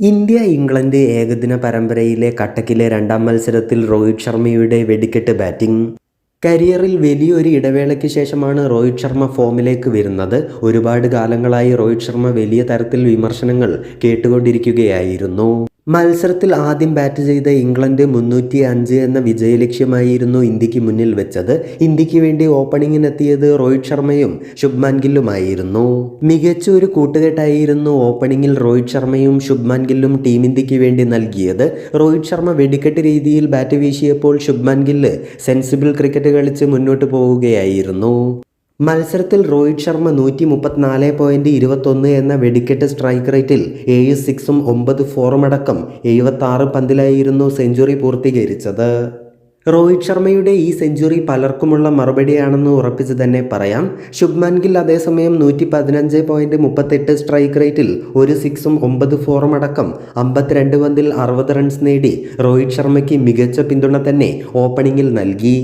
India England ഏകദിന പരമ്പരയിലെ കട്ടക്കിലെ രണ്ടാം മത്സരത്തിൽ രോഹിത് ശർമ്മയുടെ വെടിക്കെട്ട് ബാറ്റിംഗ്. കരിയറിൽ വലിയൊരു ഇടവേളയ്ക്ക് ശേഷമാണ് രോഹിത് ശർമ്മ ഫോമിലേക്ക് വരുന്നത്. ഒരുപാട് കാലങ്ങളായി രോഹിത് ശർമ്മ വലിയ തരത്തിൽ വിമർശനങ്ങൾ കേട്ടുകൊണ്ടിരിക്കുകയായിരുന്നു. മത്സരത്തിൽ ആദ്യം ബാറ്റ് ചെയ്ത ഇംഗ്ലണ്ട് മുന്നൂറ്റി അഞ്ച് എന്ന വിജയലക്ഷ്യമായിരുന്നു ഇന്ത്യയ്ക്ക് മുന്നിൽ വെച്ചത്. ഇന്ത്യയ്ക്ക് വേണ്ടി ഓപ്പണിങ്ങിനെത്തിയത് രോഹിത് ശർമ്മയും ശുഭ്മാൻ ഗില്ലുമായിരുന്നു. മികച്ച ഒരു കൂട്ടുകെട്ടായിരുന്നു ഓപ്പണിങ്ങിൽ രോഹിത് ശർമ്മയും ശുഭ്മാൻ ഗില്ലും ടീം ഇന്ത്യയ്ക്ക് വേണ്ടി നൽകിയത്. രോഹിത് ശർമ്മ വെടിക്കെട്ട് രീതിയിൽ ബാറ്റ് വീശിയപ്പോൾ ശുഭ്മാൻ ഗില്ല് സെൻസിബിൾ ക്രിക്കറ്റ് കളിച്ച് മുന്നോട്ട് പോവുകയായിരുന്നു. മത്സരത്തിൽ രോഹിത് ശർമ്മ നൂറ്റി മുപ്പത്തിനാല് പോയിന്റ് ഇരുപത്തൊന്ന് എന്ന വെടിക്കെട്ട് സ്ട്രൈക്ക് റേറ്റിൽ ഏഴ് സിക്സും ഒമ്പത് ഫോറും അടക്കം എഴുപത്തി പന്തിലായിരുന്നു സെഞ്ചുറി പൂർത്തീകരിച്ചത്. രോഹിത് ശർമ്മയുടെ ഈ സെഞ്ചുറി പലർക്കുമുള്ള മറുപടിയാണെന്ന് ഉറപ്പിച്ച് തന്നെ പറയാം. ശുഭ്മാൻ ഗിൽ അതേസമയം നൂറ്റി പതിനഞ്ച് പോയിന്റ് മുപ്പത്തെട്ട് സ്ട്രൈക്ക് റേറ്റിൽ ഒരു സിക്സും ഒമ്പത് ഫോറും അടക്കം അമ്പത്തിരണ്ട് പന്തിൽ അറുപത് റൺസ് നേടി രോഹിത് ശർമ്മയ്ക്ക് മികച്ച പിന്തുണ തന്നെ ഓപ്പണിംഗിൽ നൽകി.